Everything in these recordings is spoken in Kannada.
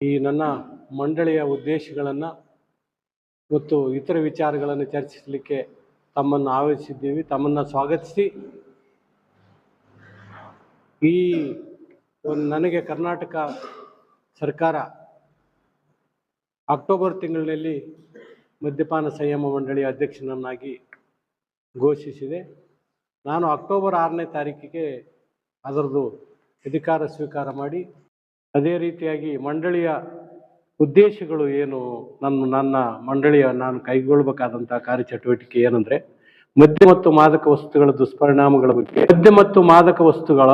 ಈ ನನ್ನ ಮಂಡಳಿಯ ಉದ್ದೇಶಗಳನ್ನು ಮತ್ತು ಇತರ ವಿಚಾರಗಳನ್ನು ಚರ್ಚಿಸಲಿಕ್ಕೆ ತಮ್ಮನ್ನು ಆಹ್ವಾನಿಸಿದ್ದೀವಿ. ತಮ್ಮನ್ನು ಸ್ವಾಗತಿಸಿ. ಈ ನನಗೆ ಕರ್ನಾಟಕ ಸರ್ಕಾರ ಅಕ್ಟೋಬರ್ ತಿಂಗಳಿನಲ್ಲಿ ಮದ್ಯಪಾನ ಸಂಯಮ ಮಂಡಳಿಯ ಅಧ್ಯಕ್ಷನನ್ನಾಗಿ ಘೋಷಿಸಿದೆ. ನಾನು ಅಕ್ಟೋಬರ್ ಆರನೇ ತಾರೀಕಿಗೆ ಅದರದ್ದು ಅಧಿಕಾರ ಸ್ವೀಕಾರ ಮಾಡಿ ಅದೇ ರೀತಿಯಾಗಿ ಮಂಡಳಿಯ ಉದ್ದೇಶಗಳು ಏನು? ನನ್ನ ನನ್ನ ಮಂಡಳಿಯ ನಾನು ಕೈಗೊಳ್ಳಬೇಕಾದಂತಹ ಕಾರ್ಯಚಟುವಟಿಕೆ ಏನಂದ್ರೆ, ಮದ್ಯ ಮತ್ತು ಮಾದಕ ವಸ್ತುಗಳ ದುಷ್ಪರಿಣಾಮಗಳ ಬಗ್ಗೆ, ಮದ್ಯ ಮತ್ತು ಮಾದಕ ವಸ್ತುಗಳ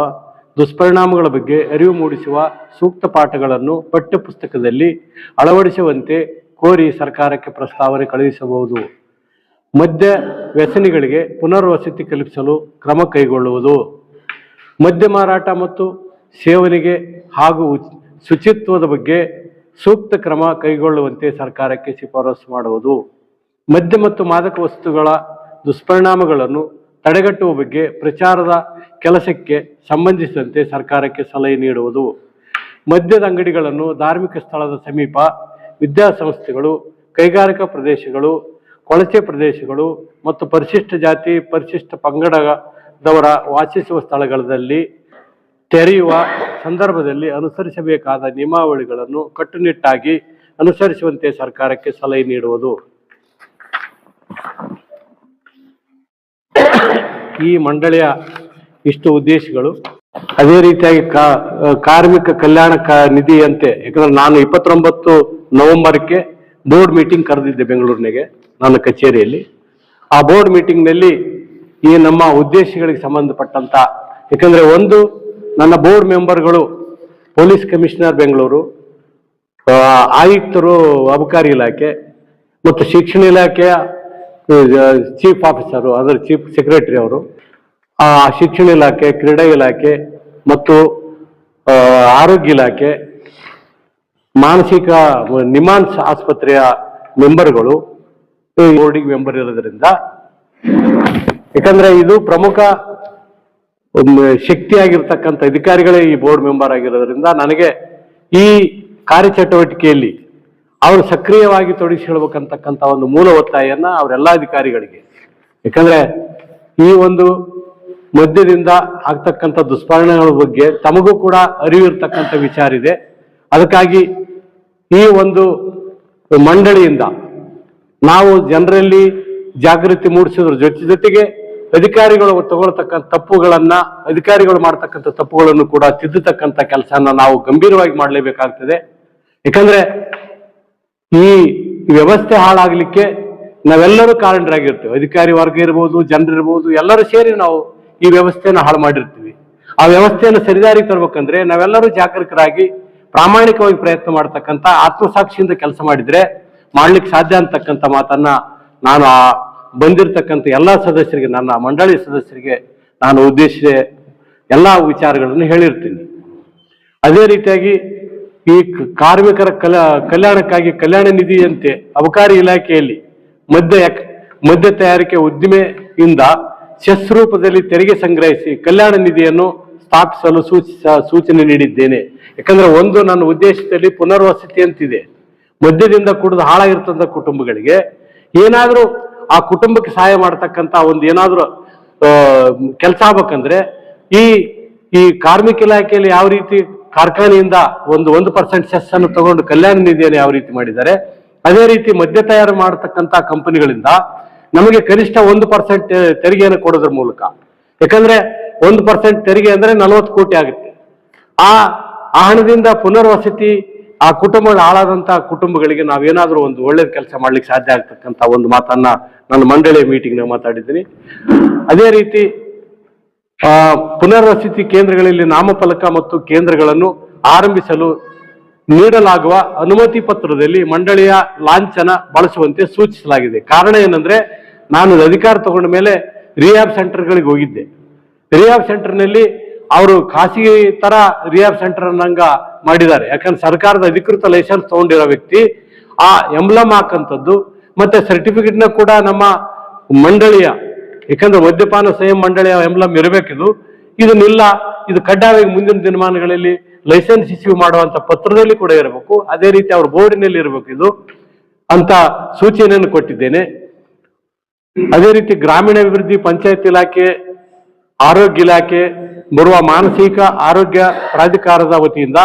ದುಷ್ಪರಿಣಾಮಗಳ ಬಗ್ಗೆ ಅರಿವು ಮೂಡಿಸುವ ಸೂಕ್ತ ಪಾಠಗಳನ್ನು ಪಠ್ಯಪುಸ್ತಕದಲ್ಲಿ ಅಳವಡಿಸುವಂತೆ ಕೋರಿ ಸರ್ಕಾರಕ್ಕೆ ಪ್ರಸ್ತಾವನೆ ಕಳುಹಿಸಬಹುದು. ಮದ್ಯ ವ್ಯಸನಿಗಳಿಗೆ ಪುನರ್ವಸತಿ ಕಲ್ಪಿಸಲು ಕ್ರಮ ಕೈಗೊಳ್ಳುವುದು. ಮದ್ಯ ಮಾರಾಟ ಮತ್ತು ಸೇವನೆಗೆ ಹಾಗೂ ಶುಚಿತ್ವದ ಬಗ್ಗೆ ಸೂಕ್ತ ಕ್ರಮ ಕೈಗೊಳ್ಳುವಂತೆ ಸರ್ಕಾರಕ್ಕೆ ಶಿಫಾರಸು ಮಾಡುವುದು. ಮದ್ಯ ಮತ್ತು ಮಾದಕ ವಸ್ತುಗಳ ದುಷ್ಪರಿಣಾಮಗಳನ್ನು ತಡೆಗಟ್ಟುವ ಬಗ್ಗೆ ಪ್ರಚಾರದ ಕೆಲಸಕ್ಕೆ ಸಂಬಂಧಿಸಿದಂತೆ ಸರ್ಕಾರಕ್ಕೆ ಸಲಹೆ ನೀಡುವುದು. ಮದ್ಯದ ಅಂಗಡಿಗಳನ್ನು ಧಾರ್ಮಿಕ ಸ್ಥಳದ ಸಮೀಪ ವಿದ್ಯಾಸಂಸ್ಥೆಗಳು, ಕೈಗಾರಿಕಾ ಪ್ರದೇಶಗಳು, ಕೊಳಚೆ ಪ್ರದೇಶಗಳು ಮತ್ತು ಪರಿಶಿಷ್ಟ ಜಾತಿ, ಪರಿಶಿಷ್ಟ ಪಂಗಡದವರ ವಾಸಿಸುವ ಸ್ಥಳಗಳಲ್ಲಿ ತೆರೆಯುವ ಸಂದರ್ಭದಲ್ಲಿ ಅನುಸರಿಸಬೇಕಾದ ನಿಯಮಾವಳಿಗಳನ್ನು ಕಟ್ಟುನಿಟ್ಟಾಗಿ ಅನುಸರಿಸುವಂತೆ ಸರ್ಕಾರಕ್ಕೆ ಸಲಹೆ ನೀಡುವುದು. ಈ ಮಂಡಳಿಯ ಇಷ್ಟು ಉದ್ದೇಶಗಳು. ಅದೇ ರೀತಿಯಾಗಿ ಕಾರ್ಮಿಕ ಕಲ್ಯಾಣ ನಿಧಿಯಂತೆ, ಯಾಕಂದ್ರೆ ನಾನು ಇಪ್ಪತ್ತೊಂಬತ್ತು ನವೆಂಬರ್ಗೆ ಬೋರ್ಡ್ ಮೀಟಿಂಗ್ ಕರೆದಿದ್ದೆ ಬೆಂಗಳೂರಿನಾಗೆ, ನನ್ನ ಕಚೇರಿಯಲ್ಲಿ. ಆ ಬೋರ್ಡ್ ಮೀಟಿಂಗ್ನಲ್ಲಿ ಈ ನಮ್ಮ ಉದ್ದೇಶಗಳಿಗೆ ಸಂಬಂಧಪಟ್ಟಂತ, ಯಾಕಂದ್ರೆ ಒಂದು ನನ್ನ ಬೋರ್ಡ್ ಮೆಂಬರ್ಗಳು ಪೊಲೀಸ್ ಕಮಿಷನರ್ ಬೆಂಗಳೂರು ಆಯುಕ್ತರು ಅಬಕಾರಿ ಇಲಾಖೆ ಮತ್ತು ಶಿಕ್ಷಣ ಇಲಾಖೆಯ ಚೀಫ್ ಆಫೀಸರು ಅದರ ಚೀಫ್ ಸೆಕ್ರೆಟರಿ ಅವರು, ಆ, ಶಿಕ್ಷಣ ಇಲಾಖೆ, ಕ್ರೀಡಾ ಇಲಾಖೆ ಮತ್ತು ಆರೋಗ್ಯ ಇಲಾಖೆ, ಮಾನಸಿಕ, ನಿಮಾನ್ಸ್ ಆಸ್ಪತ್ರೆಯ ಮೆಂಬರ್ಗಳು ಬೋರ್ಡಿಗೆ ಮೆಂಬರ್ ಇರೋದ್ರಿಂದ. ಯಾಕಂದ್ರೆ ಇದು ಪ್ರಮುಖ ಒಂದು ಶಕ್ತಿಯಾಗಿರ್ತಕ್ಕಂಥ ಅಧಿಕಾರಿಗಳೇ ಈ ಬೋರ್ಡ್ ಮೆಂಬರ್ ಆಗಿರೋದ್ರಿಂದ ನನಗೆ ಈ ಕಾರ್ಯಚಟುವಟಿಕೆಯಲ್ಲಿ ಅವರು ಸಕ್ರಿಯವಾಗಿ ತೊಡಗಿಸಿಕೊಳ್ಬೇಕಂತಕ್ಕಂಥ ಒಂದು ಮೂಲ ಒತ್ತಾಯನ್ನ ಅವರೆಲ್ಲ ಅಧಿಕಾರಿಗಳಿಗೆ. ಯಾಕಂದರೆ ಈ ಒಂದು ಮದ್ಯದಿಂದ ಆಗ್ತಕ್ಕಂಥ ದುಷ್ಪರಿಣಾಮಗಳ ಬಗ್ಗೆ ತಮಗೂ ಕೂಡ ಅರಿವಿರ್ತಕ್ಕಂಥ ವಿಚಾರ ಇದೆ. ಅದಕ್ಕಾಗಿ ಈ ಒಂದು ಮಂಡಳಿಯಿಂದ ನಾವು ಜನರಲ್ಲಿ ಜಾಗೃತಿ ಮೂಡಿಸೋದ್ರ ಜೊತೆ ಜೊತೆಗೆ ಅಧಿಕಾರಿಗಳು ತಗೊಳ್ತಕ್ಕಂಥ ತಪ್ಪುಗಳನ್ನ, ಅಧಿಕಾರಿಗಳು ಮಾಡ್ತಕ್ಕಂಥ ತಪ್ಪುಗಳನ್ನು ಕೂಡ ತಿದ್ದತಕ್ಕಂಥ ಕೆಲಸನ ನಾವು ಗಂಭೀರವಾಗಿ ಮಾಡಲೇಬೇಕಾಗ್ತದೆ. ಯಾಕಂದ್ರೆ ಈ ವ್ಯವಸ್ಥೆ ಹಾಳಾಗ್ಲಿಕ್ಕೆ ನಾವೆಲ್ಲರೂ ಕಾರಣರಾಗಿರ್ತೇವೆ. ಅಧಿಕಾರಿ ವರ್ಗ ಇರ್ಬೋದು ಜನರಿರ್ಬೋದು ಎಲ್ಲರೂ ಸೇರಿ ನಾವು ಈ ವ್ಯವಸ್ಥೆಯನ್ನು ಹಾಳು ಮಾಡಿರ್ತೀವಿ. ಆ ವ್ಯವಸ್ಥೆಯನ್ನು ಸರಿದಾರಿಗೆ ತರ್ಬೇಕಂದ್ರೆ ನಾವೆಲ್ಲರೂ ಜಾಗರೂಕರಾಗಿ ಪ್ರಾಮಾಣಿಕವಾಗಿ ಪ್ರಯತ್ನ ಮಾಡ್ತಕ್ಕಂಥ ಆತ್ಮಸಾಕ್ಷಿಯಿಂದ ಕೆಲಸ ಮಾಡಿದ್ರೆ ಮಾಡ್ಲಿಕ್ಕೆ ಸಾಧ್ಯ ಅಂತಕ್ಕಂಥ ಮಾತನ್ನ ನಾನು ಆ ಬಂದಿರತಕ್ಕಂಥ ಎಲ್ಲ ಸದಸ್ಯರಿಗೆ, ನನ್ನ ಮಂಡಳಿ ಸದಸ್ಯರಿಗೆ ನಾನು ಉದ್ದೇಶಿಸಿ ಎಲ್ಲ ವಿಚಾರಗಳನ್ನು ಹೇಳಿರ್ತೀನಿ. ಅದೇ ರೀತಿಯಾಗಿ ಈ ಕಾರ್ಮಿಕರ ಕಲ, ಕಲ್ಯಾಣಕ್ಕಾಗಿ ಕಲ್ಯಾಣ ನಿಧಿಯಂತೆ ಅಬಕಾರಿ ಇಲಾಖೆಯಲ್ಲಿ ಮದ್ಯ ಮದ್ಯ ತಯಾರಿಕೆ ಉದ್ದಿಮೆಯಿಂದ ಸೆಸ್ ರೂಪದಲ್ಲಿ ತೆರಿಗೆ ಸಂಗ್ರಹಿಸಿ ಕಲ್ಯಾಣ ನಿಧಿಯನ್ನು ಸ್ಥಾಪಿಸಲು ಸೂಚನೆ ನೀಡಿದ್ದೇನೆ. ಯಾಕಂದ್ರೆ ಒಂದು ನನ್ನ ಉದ್ದೇಶದಲ್ಲಿ ಪುನರ್ವಸತಿ ಅಂತಿದೆ ಮದ್ಯದಿಂದ ಕುಡಿದು ಹಾಳಾಗಿರ್ತಂಥ ಕುಟುಂಬಗಳಿಗೆ ಏನಾದ್ರೂ ಆ ಕುಟುಂಬಕ್ಕೆ ಸಹಾಯ ಮಾಡ್ತಕ್ಕಂಥ ಒಂದು ಏನಾದರೂ ಕೆಲಸ ಆಗ್ಬೇಕಂದ್ರೆ ಈ ಈ ಕಾರ್ಮಿಕ ಇಲಾಖೆಯಲ್ಲಿ ಯಾವ ರೀತಿ ಕಾರ್ಖಾನೆಯಿಂದ ಒಂದು ಒಂದು ಪರ್ಸೆಂಟ್ ಸೆಸ್ ಅನ್ನು ತಗೊಂಡು ಕಲ್ಯಾಣ ನಿಧಿಯನ್ನು ಯಾವ ರೀತಿ ಮಾಡಿದ್ದಾರೆ, ಅದೇ ರೀತಿ ಮದ್ಯ ತಯಾರು ಮಾಡತಕ್ಕಂತ ಕಂಪನಿಗಳಿಂದ ನಮಗೆ ಕನಿಷ್ಠ ಒಂದು ಪರ್ಸೆಂಟ್ ತೆರಿಗೆಯನ್ನು ಕೊಡೋದ್ರ ಮೂಲಕ. ಯಾಕಂದ್ರೆ ಒಂದು ಪರ್ಸೆಂಟ್ ತೆರಿಗೆ ಅಂದ್ರೆ ನಲವತ್ತು ಕೋಟಿ ಆಗುತ್ತೆ. ಆ ಆ ಹಣದಿಂದ ಪುನರ್ವಸತಿ, ಆ ಕುಟುಂಬಗಳು ಹಾಳಾದಂತಹ ಕುಟುಂಬಗಳಿಗೆ ನಾವೇನಾದ್ರೂ ಒಂದು ಒಳ್ಳೇದು ಕೆಲಸ ಮಾಡ್ಲಿಕ್ಕೆ ಸಾಧ್ಯ ಆಗ್ತಕ್ಕಂತ ಒಂದು ಮಾತನ್ನ ಮಂಡಳಿಯ ಮೀಟಿಂಗ್ ಮಾತಾಡಿದ್ದೀನಿ. ಅದೇ ರೀತಿ ಪುನರ್ವಸತಿ ಕೇಂದ್ರಗಳಲ್ಲಿ ನಾಮಫಲಕ ಮತ್ತು ಕೇಂದ್ರಗಳನ್ನು ಆರಂಭಿಸಲು ನೀಡಲಾಗುವ ಅನುಮತಿ ಪತ್ರದಲ್ಲಿ ಮಂಡಳಿಯ ಲಾಂಛನ ಬಳಸುವಂತೆ ಸೂಚಿಸಲಾಗಿದೆ. ಕಾರಣ ಏನಂದ್ರೆ, ನಾನು ಅಧಿಕಾರ ತಗೊಂಡ ಮೇಲೆ ರಿಹ್ಯಾಬ್ ಸೆಂಟರ್ಗಳಿಗೆ ಹೋಗಿದ್ದೆ. ರಿಹ್ಯಾಬ್ ಸೆಂಟರ್ನಲ್ಲಿ ಅವರು ಖಾಸಗಿ ತರ ರಿಹ್ಯಾಬ್ ಸೆಂಟರ್ ಅನ್ನಂಗ ಮಾಡಿದ್ದಾರೆ. ಯಾಕಂದ್ರೆ ಸರ್ಕಾರದ ಅಧಿಕೃತ ಲೈಸೆನ್ಸ್ ತಗೊಂಡಿರೋ ವ್ಯಕ್ತಿ, ಆ ಎಂಬ್ಲಮ್ ಹಾಕಂತದ್ದು ಮತ್ತೆ ಸರ್ಟಿಫಿಕೇಟ್ನ ಕೂಡ ನಮ್ಮ ಮಂಡಳಿಯ ಯಾಕಂದ್ರೆ ಮದ್ಯಪಾನ ಸ್ವಯಂ ಮಂಡಳಿಯ ಎಂಬ್ಲಮ್ ಇರಬೇಕಿದು ಇದನ್ನಿಲ್ಲ ಇದು ಕಡ್ಡಾಯವಾಗಿ ಮುಂದಿನ ದಿನಮಾನಗಳಲ್ಲಿ ಲೈಸೆನ್ಸ್ ಇಶ್ಯೂ ಮಾಡುವಂತ ಪತ್ರದಲ್ಲಿ ಕೂಡ ಇರಬೇಕು. ಅದೇ ರೀತಿ ಅವ್ರ ಬೋರ್ಡಿನಲ್ಲಿ ಇರಬೇಕು ಇದು ಅಂತ ಸೂಚನೆಯನ್ನು ಕೊಟ್ಟಿದ್ದೇನೆ. ಅದೇ ರೀತಿ ಗ್ರಾಮೀಣಾಭಿವೃದ್ಧಿ ಪಂಚಾಯತ್ ಇಲಾಖೆ, ಆರೋಗ್ಯ ಇಲಾಖೆ, ಬರುವ ಮಾನಸಿಕ ಆರೋಗ್ಯ ಪ್ರಾಧಿಕಾರದ ವತಿಯಿಂದ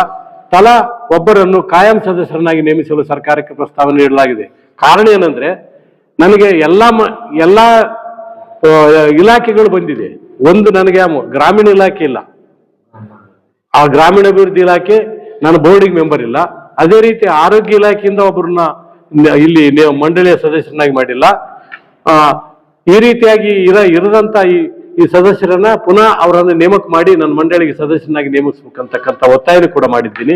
ತಲಾ ಒಬ್ಬರನ್ನು ಕಾಯಂ ಸದಸ್ಯರನ್ನಾಗಿ ನೇಮಿಸಲು ಸರ್ಕಾರಕ್ಕೆ ಪ್ರಸ್ತಾವನೆ ನೀಡಲಾಗಿದೆ. ಕಾರಣ ಏನಂದ್ರೆ ನನಗೆ ಎಲ್ಲ ಎಲ್ಲ ಇಲಾಖೆಗಳು ಬಂದಿದೆ. ಒಂದು ನನಗೆ ಗ್ರಾಮೀಣ ಇಲಾಖೆ ಇಲ್ಲ. ಆ ಗ್ರಾಮೀಣಾಭಿವೃದ್ಧಿ ಇಲಾಖೆ ನಾನು ಬೋರ್ಡಿಂಗ್ ಮೆಂಬರ್ ಇಲ್ಲ. ಅದೇ ರೀತಿ ಆರೋಗ್ಯ ಇಲಾಖೆಯಿಂದ ಒಬ್ಬರನ್ನ ಇಲ್ಲಿ ಮಂಡಳಿಯ ಸದಸ್ಯರನ್ನಾಗಿ ಮಾಡಿಲ್ಲ. ಈ ರೀತಿಯಾಗಿ ಇರ, ಇರದಂತ ಈ ಈ ಸದಸ್ಯರನ್ನ ಪುನಃ ಅವರನ್ನು ನೇಮಕ ಮಾಡಿ ನನ್ನ ಮಂಡಳಿಗೆ ಸದಸ್ಯನಾಗಿ ನೇಮಿಸ್ಬೇಕಂತಕ್ಕಂಥ ಒತ್ತಾಯನೂ ಕೂಡ ಮಾಡಿದ್ದೀನಿ.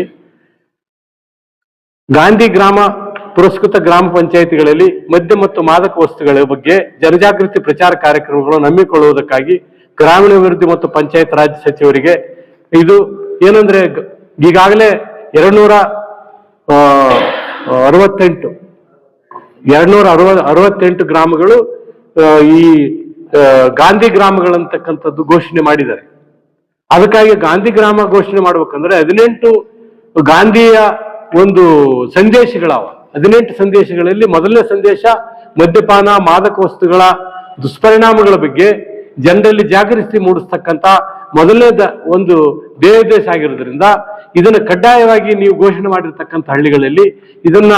ಗಾಂಧಿ ಗ್ರಾಮ ಪುರಸ್ಕೃತ ಗ್ರಾಮ ಪಂಚಾಯಿತಿಗಳಲ್ಲಿ ಮದ್ಯ ಮತ್ತು ಮಾದಕ ವಸ್ತುಗಳ ಬಗ್ಗೆ ಜನಜಾಗೃತಿ ಪ್ರಚಾರ ಕಾರ್ಯಕ್ರಮಗಳನ್ನು ಹಮ್ಮಿಕೊಳ್ಳುವುದಕ್ಕಾಗಿ ಗ್ರಾಮೀಣಾಭಿವೃದ್ಧಿ ಮತ್ತು ಪಂಚಾಯತ್ ರಾಜ್ ಸಚಿವರಿಗೆ ಇದು ಏನಂದ್ರೆ ಈಗಾಗಲೇ ಎರಡ್ನೂರ ಅರವತ್ತೆಂಟು, ಎರಡ್ನೂರ ಅರವ, ಅರವತ್ತೆಂಟು ಗ್ರಾಮಗಳು ಈ ಗಾಂಧಿ ಗ್ರಾಮಗಳಂತಕ್ಕಂಥದ್ದು ಘೋಷಣೆ ಮಾಡಿದ್ದಾರೆ. ಅದಕ್ಕಾಗಿ ಗಾಂಧಿ ಗ್ರಾಮ ಘೋಷಣೆ ಮಾಡ್ಬೇಕಂದ್ರೆ ಹದಿನೆಂಟು ಗಾಂಧಿಯ ಒಂದು ಸಂದೇಶಗಳವ. ಹದಿನೆಂಟು ಸಂದೇಶಗಳಲ್ಲಿ ಮೊದಲನೇ ಸಂದೇಶ ಮದ್ಯಪಾನ, ಮಾದಕ ವಸ್ತುಗಳ ದುಷ್ಪರಿಣಾಮಗಳ ಬಗ್ಗೆ ಜನರಲ್ಲಿ ಜಾಗೃತಿ ಮೂಡಿಸ್ತಕ್ಕಂಥ ಮೊದಲನೇ ದ- ಒಂದು ದೇಶ ಆಗಿರೋದ್ರಿಂದ ಇದನ್ನು ಕಡ್ಡಾಯವಾಗಿ ನೀವು ಘೋಷಣೆ ಮಾಡಿರ್ತಕ್ಕಂಥ ಹಳ್ಳಿಗಳಲ್ಲಿ ಇದನ್ನ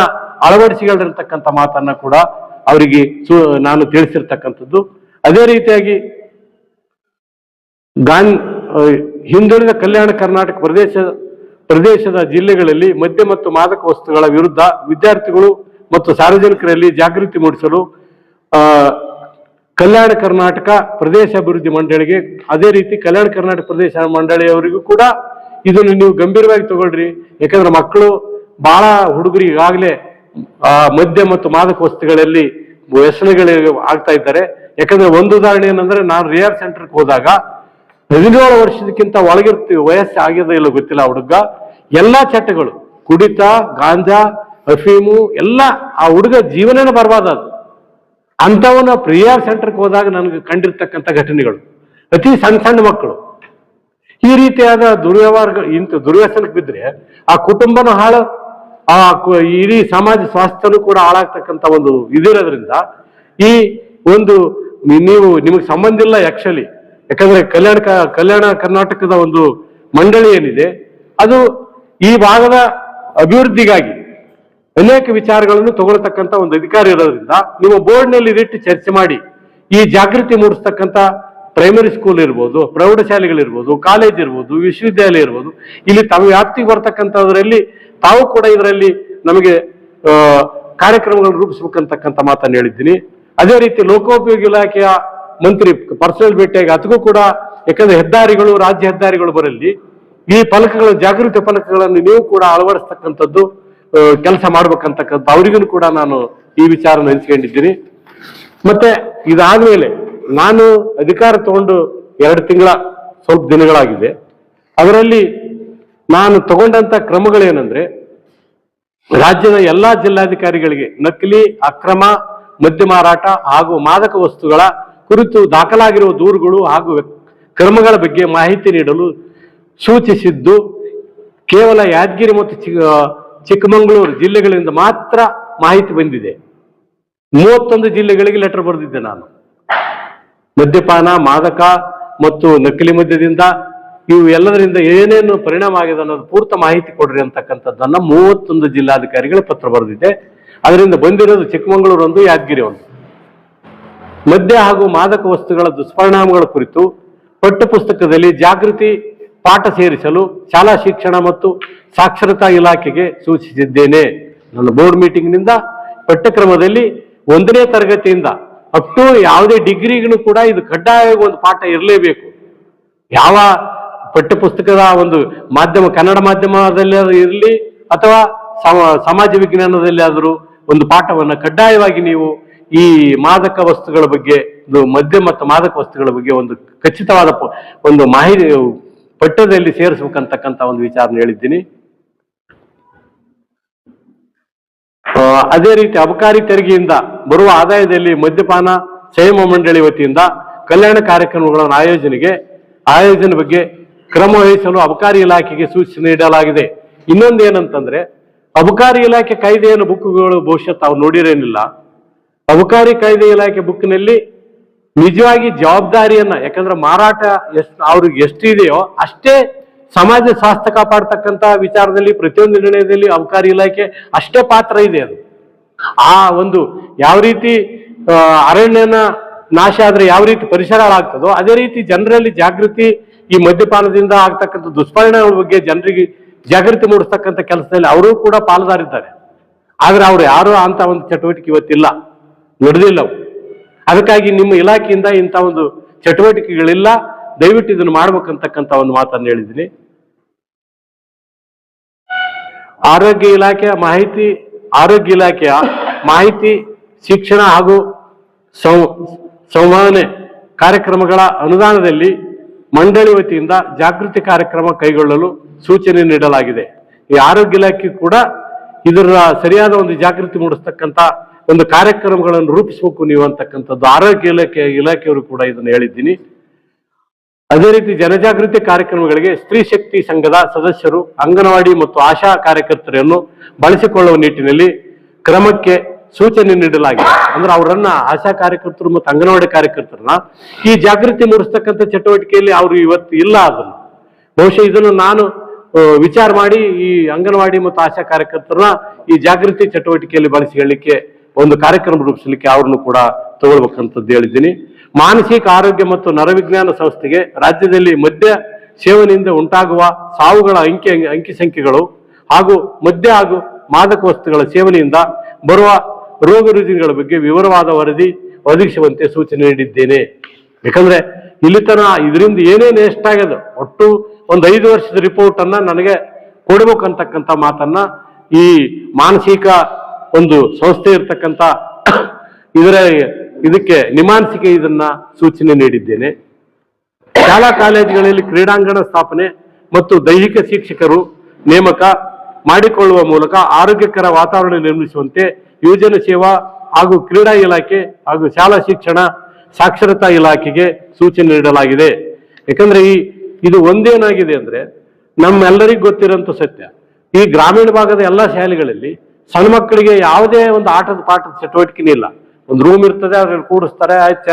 ಅಳವಡಿಸಿಕೊಂಡಿರ್ತಕ್ಕಂಥ ಮಾತನ್ನ ಕೂಡ ಅವರಿಗೆ ನಾನು ತಿಳಿಸಿರ್ತಕ್ಕಂಥದ್ದು. ಅದೇ ರೀತಿಯಾಗಿ ಗಾನ್ ಹಿಂದುಳಿದ ಕಲ್ಯಾಣ ಕರ್ನಾಟಕ ಪ್ರದೇಶ ಪ್ರದೇಶದ ಜಿಲ್ಲೆಗಳಲ್ಲಿ ಮದ್ಯ ಮತ್ತು ಮಾದಕ ವಸ್ತುಗಳ ವಿರುದ್ಧ ವಿದ್ಯಾರ್ಥಿಗಳು ಮತ್ತು ಸಾರ್ವಜನಿಕರಲ್ಲಿ ಜಾಗೃತಿ ಮೂಡಿಸಲು ಕಲ್ಯಾಣ ಕರ್ನಾಟಕ ಪ್ರದೇಶ ಅಭಿವೃದ್ಧಿ ಮಂಡಳಿಗೆ, ಅದೇ ರೀತಿ ಕಲ್ಯಾಣ ಕರ್ನಾಟಕ ಪ್ರದೇಶ ಮಂಡಳಿಯವರಿಗೂ ಕೂಡ ಇದನ್ನು ನೀವು ಗಂಭೀರವಾಗಿ ತಗೊಳ್ರಿ. ಯಾಕಂದ್ರೆ ಮಕ್ಕಳು ಬಹಳ ಹುಡುಗರು ಈಗಾಗಲೇ ಮದ್ಯ ಮತ್ತು ಮಾದಕ ವಸ್ತುಗಳಲ್ಲಿ ವ್ಯಸನಗಳಿಗೆ ಆಗ್ತಾ ಇದ್ದಾರೆ. ಯಾಕಂದ್ರೆ ಒಂದು ಉದಾಹರಣೆ ಏನಂದ್ರೆ, ನಾನು ರಿಯರ್ ಸೆಂಟರ್ಗೆ ಹೋದಾಗ ಹದಿನೇಳು ವರ್ಷದಕ್ಕಿಂತ ಒಳಗಿರ್ತೀವಿ ವಯಸ್ಸು ಆಗಿದೆ ಇಲ್ಲ, ಗೊತ್ತಿಲ್ಲ ಹುಡುಗ. ಎಲ್ಲಾ ಚಟಗಳು, ಕುಡಿತ, ಗಾಂಜಾ, ಅಫೀಮು, ಎಲ್ಲ ಆ ಹುಡುಗ ಜೀವನನೇ ಬರ್ಬಾದ ಅದು. ಅಂಥವನ್ನ ಪ್ರಿಯರ್ ಸೆಂಟರ್ಗೆ ಹೋದಾಗ ನನಗೆ ಕಂಡಿರ್ತಕ್ಕಂಥ ಘಟನೆಗಳು. ಅತಿ ಸಣ್ಣ ಸಣ್ಣ ಮಕ್ಕಳು. ಈ ರೀತಿಯಾದ ದುರ್ವ್ಯವಹಾರಗಳು ಇಂಥ ದುರ್ವ್ಯಸನಕ್ಕೆ ಬಿದ್ದರೆ ಆ ಕುಟುಂಬನೂ ಹಾಳು. ಆ ಇಡೀ ಸಮಾಜ ಸ್ವಾಸ್ಥ್ಯನೂ ಕೂಡ ಹಾಳಾಗ್ತಕ್ಕಂಥ ಒಂದು ಇದಿರೋದ್ರಿಂದ ಈ ಒಂದು, ನೀವು, ನಿಮಗೆ ಸಂಬಂಧ ಇಲ್ಲ ಆಕ್ಚುಲಿ ಯಾಕಂದ್ರೆ ಕಲ್ಯಾಣ ಕಲ್ಯಾಣ ಕರ್ನಾಟಕದ ಒಂದು ಮಂಡಳಿ ಏನಿದೆ, ಅದು ಈ ಭಾಗದ ಅಭಿವೃದ್ಧಿಗಾಗಿ ಅನೇಕ ವಿಚಾರಗಳನ್ನು ತಗೊಳ್ತಕ್ಕಂಥ ಒಂದು ಅಧಿಕಾರ ಇರೋದ್ರಿಂದ ನಿಮ್ಮ ಬೋರ್ಡ್ನಲ್ಲಿ ಇದಿಟ್ಟು ಚರ್ಚೆ ಮಾಡಿ, ಈ ಜಾಗೃತಿ ಮೂಡಿಸ್ತಕ್ಕಂಥ ಪ್ರೈಮರಿ ಸ್ಕೂಲ್ ಇರ್ಬೋದು, ಪ್ರೌಢಶಾಲೆಗಳಿರ್ಬೋದು ಕಾಲೇಜ್ ಇರ್ಬೋದು, ವಿಶ್ವವಿದ್ಯಾಲಯ ಇರ್ಬೋದು, ಇಲ್ಲಿ ತಮ್ಮ ವ್ಯಾಪ್ತಿಗೆ ಬರ್ತಕ್ಕಂಥದ್ರಲ್ಲಿ ತಾವು ಕೂಡ ಇದರಲ್ಲಿ ನಮಗೆ ಕಾರ್ಯಕ್ರಮಗಳನ್ನು ರೂಪಿಸ್ಬೇಕಂತಕ್ಕಂಥ ಮಾತನ್ನು ಹೇಳಿದ್ದೀನಿ. ಅದೇ ರೀತಿ ಲೋಕೋಪಯೋಗಿ ಇಲಾಖೆಯ ಮಂತ್ರಿ ಪರ್ಸನಲ್ ಭೇಟಿಯಾಗಿ, ಅದಕ್ಕೂ ಕೂಡ ಯಾಕಂದ್ರೆ ಹೆದ್ದಾರಿಗಳು, ರಾಜ್ಯ ಹೆದ್ದಾರಿಗಳು ಬರಲಿ, ಈ ಫಲಕಗಳ, ಜಾಗೃತಿ ಫಲಕಗಳನ್ನು ನೀವು ಕೂಡ ಅಳವಡಿಸ್ತಕ್ಕಂಥದ್ದು ಕೆಲಸ ಮಾಡ್ಬೇಕಂತಕ್ಕಂಥ ಅವರಿಗೂ ಕೂಡ ನಾನು ಈ ವಿಚಾರ ಹಂಚ್ಕೊಂಡಿದ್ದೀನಿ ಮತ್ತೆ ಇದಾದ್ಮೇಲೆ ನಾನು ಅಧಿಕಾರ ತಗೊಂಡು ಎರಡು ತಿಂಗಳ, ಸ್ವಲ್ಪ ದಿನಗಳಾಗಿದೆ. ಅದರಲ್ಲಿ ನಾನು ತಗೊಂಡಂತ ಕ್ರಮಗಳೇನಂದ್ರೆ, ರಾಜ್ಯದ ಎಲ್ಲಾ ಜಿಲ್ಲಾಧಿಕಾರಿಗಳಿಗೆ ನಕಲಿ, ಅಕ್ರಮ ಮದ್ಯ ಮಾರಾಟ ಹಾಗೂ ಮಾದಕ ವಸ್ತುಗಳ ಕುರಿತು ದಾಖಲಾಗಿರುವ ದೂರುಗಳು ಹಾಗೂ ಕ್ರಮಗಳ ಬಗ್ಗೆ ಮಾಹಿತಿ ನೀಡಲು ಸೂಚಿಸಿದ್ದು, ಕೇವಲ ಯಾದಗಿರಿ ಮತ್ತು ಚಿಕ್ಕಮಗಳೂರು ಜಿಲ್ಲೆಗಳಿಂದ ಮಾತ್ರ ಮಾಹಿತಿ ಬಂದಿದೆ. ಮೂವತ್ತೊಂದು ಜಿಲ್ಲೆಗಳಿಗೆ ಲೆಟರ್ ಬರೆದಿದ್ದೆ ನಾನು. ಮದ್ಯಪಾನ, ಮಾದಕ ಮತ್ತು ನಕಲಿ ಮದ್ಯದಿಂದ ಇವು ಎಲ್ಲದರಿಂದ ಏನೇನು ಪರಿಣಾಮ ಆಗಿದೆ ಅನ್ನೋದು ಪೂರ್ತ ಮಾಹಿತಿ ಕೊಡ್ರಿ ಅಂತಕ್ಕಂಥದ್ದನ್ನ ಮೂವತ್ತೊಂದು ಜಿಲ್ಲಾಧಿಕಾರಿಗಳ ಪತ್ರ ಬರೆದಿದೆ ಅದರಿಂದ ಬಂದಿರೋದು ಚಿಕ್ಕಮಗಳೂರು ಒಂದು, ಯಾದಗಿರಿ ಒಂದು. ಮದ್ಯ ಹಾಗೂ ಮಾದಕ ವಸ್ತುಗಳ ದುಷ್ಪರಿಣಾಮಗಳ ಕುರಿತು ಪಠ್ಯಪುಸ್ತಕದಲ್ಲಿ ಜಾಗೃತಿ ಪಾಠ ಸೇರಿಸಲು ಶಾಲಾ ಶಿಕ್ಷಣ ಮತ್ತು ಸಾಕ್ಷರತಾ ಇಲಾಖೆಗೆ ಸೂಚಿಸಿದ್ದೇನೆ. ನನ್ನ ಬೋರ್ಡ್ ಮೀಟಿಂಗ್ನಿಂದ ಪಠ್ಯಕ್ರಮದಲ್ಲಿ ಒಂದನೇ ತರಗತಿಯಿಂದ ಅಪ್ ಟು ಯಾವುದೇ ಡಿಗ್ರಿಗೂ ಕೂಡ ಇದು ಕಡ್ಡಾಯವಾಗಿ ಒಂದು ಪಾಠ ಇರಲೇಬೇಕು. ಯಾವ ಪಠ್ಯಪುಸ್ತಕದ ಒಂದು ಮಾಧ್ಯಮ, ಕನ್ನಡ ಮಾಧ್ಯಮದಲ್ಲಿ ಇರಲಿ ಅಥವಾ ಸಮಾಜ ವಿಜ್ಞಾನದಲ್ಲಿ ಆದರೂ ಒಂದು ಪಾಠವನ್ನು ಕಡ್ಡಾಯವಾಗಿ ನೀವು ಈ ಮಾದಕ ವಸ್ತುಗಳ ಬಗ್ಗೆ ಮದ್ಯ ಮತ್ತು ಮಾದಕ ವಸ್ತುಗಳ ಬಗ್ಗೆ ಒಂದು ಖಚಿತವಾದ ಒಂದು ಮಾಹಿತಿ, ಪಠ್ಯದಲ್ಲಿ ಸೇರಿಸ್ಬೇಕಂತಕ್ಕಂಥ ಒಂದು ವಿಚಾರನ ಹೇಳಿದ್ದೀನಿ. ಅದೇ ರೀತಿ ಅಬಕಾರಿ ತೆರಿಗೆಯಿಂದ ಬರುವ ಆದಾಯದಲ್ಲಿ ಮದ್ಯಪಾನ, ಸಂಯಮ ಮಂಡಳಿ ವತಿಯಿಂದ ಕಲ್ಯಾಣ ಕಾರ್ಯಕ್ರಮಗಳ ಆಯೋಜನೆಗೆ, ಆಯೋಜನೆ ಬಗ್ಗೆ ಕ್ರಮ ವಹಿಸಲು ಅಬಕಾರಿ ಇಲಾಖೆಗೆ ಸೂಚನೆ ನೀಡಲಾಗಿದೆ. ಇನ್ನೊಂದು ಏನಂತಂದ್ರೆ ಅಬಕಾರಿ ಇಲಾಖೆ ಕಾಯ್ದೆಯನ್ನು ಬುಕ್ಗಳು ಬಹುಶಃ ತಾವು ನೋಡಿರೇನಿಲ್ಲ. ಅಬಕಾರಿ ಕಾಯ್ದೆ ಇಲಾಖೆ ಬುಕ್ನಲ್ಲಿ ನಿಜವಾಗಿ ಜವಾಬ್ದಾರಿಯನ್ನ, ಯಾಕಂದ್ರೆ ಮಾರಾಟ ಎಷ್ಟು, ಅವ್ರಿಗೆ ಎಷ್ಟಿದೆಯೋ ಅಷ್ಟೇ ಸಮಾಜ ಸ್ವಾಸ್ಥ್ಯ ಕಾಪಾಡ್ತಕ್ಕಂತ ವಿಚಾರದಲ್ಲಿ, ಪ್ರತಿಯೊಂದು ನಿರ್ಣಯದಲ್ಲಿ ಅಬಕಾರಿ ಇಲಾಖೆ ಅಷ್ಟೇ ಪಾತ್ರ ಇದೆ ಅದು. ಆ ಒಂದು ಯಾವ ರೀತಿ ಅರಣ್ಯನ ನಾಶ ಆದ್ರೆ ಯಾವ ರೀತಿ ಪರಿಸರ ಹಾಳಾಗ್ತದೋ ಅದೇ ರೀತಿ ಜನರಲ್ಲಿ ಜಾಗೃತಿ, ಈ ಮದ್ಯಪಾನದಿಂದ ಆಗ್ತಕ್ಕಂಥ ದುಷ್ಪರಿಣಾಮಗಳ ಬಗ್ಗೆ ಜನರಿಗೆ ಜಾಗೃತಿ ಮೂಡಿಸ್ತಕ್ಕಂಥ ಕೆಲಸದಲ್ಲಿ ಅವರು ಕೂಡ ಪಾಲುದಾರಿದ್ದಾರೆ. ಆದ್ರೆ ಅವ್ರು ಯಾರು ಅಂತ ಒಂದು ಚಟುವಟಿಕೆ ಇವತ್ತಿಲ್ಲ. ನಡೆದಿಲ್ಲ ಅದಕ್ಕಾಗಿ ನಿಮ್ಮ ಇಲಾಖೆಯಿಂದ ಇಂಥ ಒಂದು ಚಟುವಟಿಕೆಗಳಿಲ್ಲ. ದಯವಿಟ್ಟು ಇದನ್ನು ಮಾಡ್ಬೇಕಂತಕ್ಕಂಥ ಒಂದು ಮಾತನ್ನು ಹೇಳಿದ್ದೀನಿ. ಆರೋಗ್ಯ ಇಲಾಖೆಯ ಮಾಹಿತಿ, ಆರೋಗ್ಯ ಇಲಾಖೆಯ ಮಾಹಿತಿ, ಶಿಕ್ಷಣ ಹಾಗೂ ಸೌ, ಸಂವಹನೆ ಕಾರ್ಯಕ್ರಮಗಳ ಅನುದಾನದಲ್ಲಿ ಮಂಡಳಿ ವತಿಯಿಂದ ಜಾಗೃತಿ ಕಾರ್ಯಕ್ರಮ ಕೈಗೊಳ್ಳಲು ಸೂಚನೆ ನೀಡಲಾಗಿದೆ. ಈ ಆರೋಗ್ಯ ಇಲಾಖೆ ಕೂಡ ಇದರ ಸರಿಯಾದ ಒಂದು ಜಾಗೃತಿ ಮೂಡಿಸ್ತಕ್ಕಂಥ ಒಂದು ಕಾರ್ಯಕ್ರಮಗಳನ್ನು ರೂಪಿಸಬೇಕು ನೀವು ಅಂತಕ್ಕಂಥದ್ದು ಆರೋಗ್ಯ ಇಲಾಖೆ ಇಲಾಖೆಯವರು ಕೂಡ ಇದನ್ನು ಹೇಳಿದ್ದೀನಿ. ಅದೇ ರೀತಿ ಜನಜಾಗೃತಿ ಕಾರ್ಯಕ್ರಮಗಳಿಗೆ ಸ್ತ್ರೀ ಶಕ್ತಿ ಸಂಘದ ಸದಸ್ಯರು, ಅಂಗನವಾಡಿ ಮತ್ತು ಆಶಾ ಕಾರ್ಯಕರ್ತರನ್ನು ಬಳಸಿಕೊಳ್ಳುವ ನಿಟ್ಟಿನಲ್ಲಿ ಕ್ರಮಕ್ಕೆ ಸೂಚನೆ ನೀಡಲಾಗಿದೆ. ಅಂದ್ರೆ ಅವರನ್ನ ಆಶಾ ಕಾರ್ಯಕರ್ತರು ಮತ್ತು ಅಂಗನವಾಡಿ ಕಾರ್ಯಕರ್ತರನ್ನ ಈ ಜಾಗೃತಿ ಮೂಡಿಸ್ತಕ್ಕಂಥ ಚಟುವಟಿಕೆಯಲ್ಲಿ ಅವರು ಇವತ್ತು ಇಲ್ಲ ಅದನ್ನು ಬಹುಶಃ ಇದನ್ನು ನಾನು ವಿಚಾರ ಮಾಡಿ ಈ ಅಂಗನವಾಡಿ ಮತ್ತು ಆಶಾ ಕಾರ್ಯಕರ್ತರನ್ನ ಈ ಜಾಗೃತಿ ಚಟುವಟಿಕೆಯಲ್ಲಿ ಬಳಸಿಕೊಳ್ಳಿಕ್ಕೆ ಒಂದು ಕಾರ್ಯಕ್ರಮ ರೂಪಿಸಲಿಕ್ಕೆ ಅವ್ರನ್ನು ಕೂಡ ತಗೊಳ್ಬೇಕಂತದ್ದು ಹೇಳಿದ್ದೀನಿ. ಮಾನಸಿಕ ಆರೋಗ್ಯ ಮತ್ತು ನರವಿಜ್ಞಾನ ಸಂಸ್ಥೆಗೆ ರಾಜ್ಯದಲ್ಲಿ ಮದ್ಯ ಸೇವನೆಯಿಂದ ಉಂಟಾಗುವ ಸಾವುಗಳ ಅಂಕಿ ಅಂಕಿ ಸಂಖ್ಯೆಗಳು ಹಾಗೂ ಮದ್ಯ ಹಾಗೂ ಮಾದಕ ವಸ್ತುಗಳ ಸೇವನೆಯಿಂದ ಬರುವ ರೋಗ ರುಜಿನಗಳ ಬಗ್ಗೆ ವಿವರವಾದ ವರದಿ ಒದಗಿಸುವಂತೆ ಸೂಚನೆ ನೀಡಿದ್ದೇನೆ. ಯಾಕಂದ್ರೆ ಇಲ್ಲಿ ತನ ಇದರಿಂದ ಏನೇನು ಎಷ್ಟಾಗ್ಯದ ಒಟ್ಟು ಒಂದು ಐದು ವರ್ಷದ ರಿಪೋರ್ಟ್ ಅನ್ನ ನನಗೆ ಕೊಡಬೇಕಂತಕ್ಕಂಥ ಮಾತನ್ನ ಈ ಮಾನಸಿಕ ಒಂದು ಸಂಸ್ಥೆ ಇರ್ತಕ್ಕಂಥ ಇದರ ಇದಕ್ಕೆ ನಿಮಾಂಸಿಕೆ ಇದನ್ನ ಸೂಚನೆ ನೀಡಿದ್ದೇನೆ. ಶಾಲಾ ಕಾಲೇಜುಗಳಲ್ಲಿ ಕ್ರೀಡಾಂಗಣ ಸ್ಥಾಪನೆ ಮತ್ತು ದೈಹಿಕ ಶಿಕ್ಷಕರು ನೇಮಕ ಮಾಡಿಕೊಳ್ಳುವ ಮೂಲಕ ಆರೋಗ್ಯಕರ ವಾತಾವರಣ ನಿರ್ಮಿಸುವಂತೆ ಯುವಜನ ಸೇವಾ ಹಾಗೂ ಕ್ರೀಡಾ ಇಲಾಖೆ ಹಾಗೂ ಶಾಲಾ ಶಿಕ್ಷಣ ಸಾಕ್ಷರತಾ ಇಲಾಖೆಗೆ ಸೂಚನೆ ನೀಡಲಾಗಿದೆ. ಯಾಕಂದ್ರೆ ಈ ಇದು ಒಂದೇನಾಗಿದೆ ಅಂದ್ರೆ ನಮ್ಮೆಲ್ಲರಿಗೂ ಗೊತ್ತಿರೋಂಥ ಸತ್ಯ. ಈ ಗ್ರಾಮೀಣ ಭಾಗದ ಎಲ್ಲ ಶಾಲೆಗಳಲ್ಲಿ ಸಣ್ಣ ಮಕ್ಕಳಿಗೆ ಯಾವುದೇ ಒಂದು ಆಟದ ಪಾಠದ ಚಟುವಟಿಕೆನೇ ಇಲ್ಲ. ಒಂದು ರೂಮ್ ಇರ್ತದೆ, ಅದ್ರಲ್ಲಿ ಕೂಡಿಸ್ತಾರೆ, ಆಯ್ತು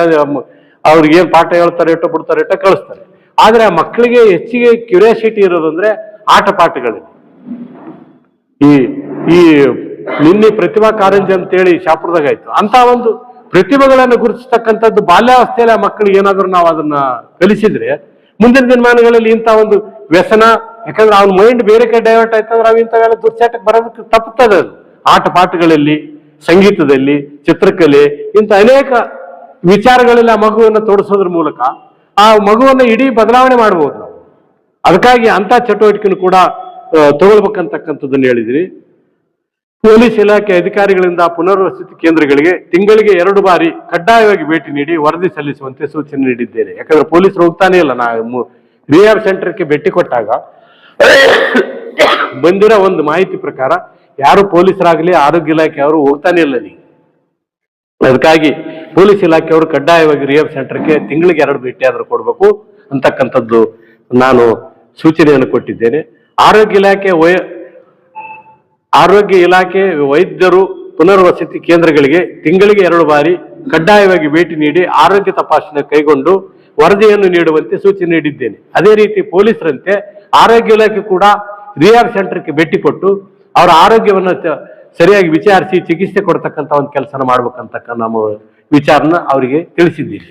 ಅವ್ರಿಗೆ ಏನ್ ಪಾಠ ಹೇಳ್ತಾರೆ ಇಟ್ಟು ಬಿಡ್ತಾರೆ ಇಟ್ಟು ಕಳಿಸ್ತಾರೆ. ಆದ್ರೆ ಆ ಮಕ್ಕಳಿಗೆ ಹೆಚ್ಚಿಗೆ ಕ್ಯೂರಿಯಾಸಿಟಿ ಇರೋದಂದ್ರೆ ಆಟ ಪಾಠಗಳಲ್ಲಿ ಈ ಈ ನಿನ್ನೆ ಪ್ರತಿಭಾ ಕಾರಂಜಿ ಅಂತೇಳಿ ಶಾಪುರದಾಗ ಆಯ್ತು. ಅಂತ ಒಂದು ಪ್ರತಿಭೆಗಳನ್ನು ಗುರುತಿಸ್ತಕ್ಕಂಥದ್ದು ಬಾಲ್ಯಾವಸ್ಥೆಯಲ್ಲಿ ಆ ಮಕ್ಕಳಿಗೆ ಏನಾದ್ರೂ ನಾವು ಅದನ್ನ ಕಲಿಸಿದ್ರೆ, ಮುಂದಿನ ದಿನಮಾನಗಳಲ್ಲಿ ಇಂಥ ಒಂದು ವ್ಯಸನ, ಯಾಕಂದ್ರೆ ಅವ್ನ ಮೈಂಡ್ ಬೇರೆ ಕಡೆ ಡೈವರ್ಟ್ ಆಯ್ತಂದ್ರೆ ಅವ್ ಇಂಥವೆಲ್ಲ ದುರ್ಚಾಟಕ್ಕೆ ಬರೋದಕ್ಕೆ ತಪ್ಪುತ್ತದೆ ಅದು. ಆಟ ಪಾಠಗಳಲ್ಲಿ, ಸಂಗೀತದಲ್ಲಿ, ಚಿತ್ರಕಲೆ ಇಂಥ ಅನೇಕ ವಿಚಾರಗಳಲ್ಲಿ ಆ ಮಗುವನ್ನು ತೋರಿಸೋದ್ರ ಮೂಲಕ ಆ ಮಗುವನ್ನು ಇಡೀ ಬದಲಾವಣೆ ಮಾಡಬಹುದು ನಾವು. ಅದಕ್ಕಾಗಿ ಅಂತ ಚಟುವಟಿಕೆಯನ್ನು ಕೂಡ ತಗೊಳ್ಬೇಕಂತಕ್ಕಂಥದ್ದನ್ನು ಹೇಳಿದಿರಿ. ಪೊಲೀಸ್ ಇಲಾಖೆ ಅಧಿಕಾರಿಗಳಿಂದ ಪುನರ್ವಸತಿ ಕೇಂದ್ರಗಳಿಗೆ ತಿಂಗಳಿಗೆ ಎರಡು ಬಾರಿ ಕಡ್ಡಾಯವಾಗಿ ಭೇಟಿ ನೀಡಿ ವರದಿ ಸಲ್ಲಿಸುವಂತೆ ಸೂಚನೆ ನೀಡಿದ್ದೇನೆ. ಯಾಕಂದ್ರೆ ಪೊಲೀಸರು ಹೋಗ್ತಾನೆ ಇಲ್ಲ. ನಾ ರಿಹ್ಯಾಬ್ ಸೆಂಟರ್ಗೆ ಭೇಟಿ ಕೊಟ್ಟಾಗ ಬಂದಿರೋ ಒಂದು ಮಾಹಿತಿ ಪ್ರಕಾರ ಯಾರು ಪೊಲೀಸರಾಗಲಿ ಆರೋಗ್ಯ ಇಲಾಖೆಯವರು ಹೋಗ್ತಾನೆ ಇಲ್ಲ ನೀವು ಅದಕ್ಕಾಗಿ ಪೊಲೀಸ್ ಇಲಾಖೆಯವರು ಕಡ್ಡಾಯವಾಗಿ ರಿಹಬ್ ಸೆಂಟರ್ಗೆ ತಿಂಗಳಿಗೆ ಎರಡು ಭೇಟಿ ಆದರೂ ಕೊಡಬೇಕು ಅಂತಕ್ಕಂಥದ್ದು ನಾನು ಸೂಚನೆಯನ್ನು ಕೊಟ್ಟಿದ್ದೇನೆ. ಆರೋಗ್ಯ ಇಲಾಖೆ ವಯ ಆರೋಗ್ಯ ಇಲಾಖೆ ವೈದ್ಯರು ಪುನರ್ವಸತಿ ಕೇಂದ್ರಗಳಿಗೆ ತಿಂಗಳಿಗೆ ಎರಡು ಬಾರಿ ಕಡ್ಡಾಯವಾಗಿ ಭೇಟಿ ನೀಡಿ ಆರೋಗ್ಯ ತಪಾಸಣೆ ಕೈಗೊಂಡು ವರದಿಯನ್ನು ನೀಡುವಂತೆ ಸೂಚನೆ ನೀಡಿದ್ದೇನೆ. ಅದೇ ರೀತಿ ಪೊಲೀಸರಂತೆ ಆರೋಗ್ಯ ಇಲಾಖೆ ಕೂಡ ರಿಹ್ಯಾಬ್ ಸೆಂಟರ್ಗೆ ಭೇಟಿ ಕೊಟ್ಟು ಅವರ ಆರೋಗ್ಯವನ್ನು ಸರಿಯಾಗಿ ವಿಚಾರಿಸಿ ಚಿಕಿತ್ಸೆ ಕೊಡ್ತಕ್ಕಂಥ ಒಂದು ಕೆಲಸನ ಮಾಡ್ಬೇಕಂತಕ್ಕ ನಮ್ಮ ವಿಚಾರನ ಅವರಿಗೆ ತಿಳಿಸಿದ್ದೀನಿ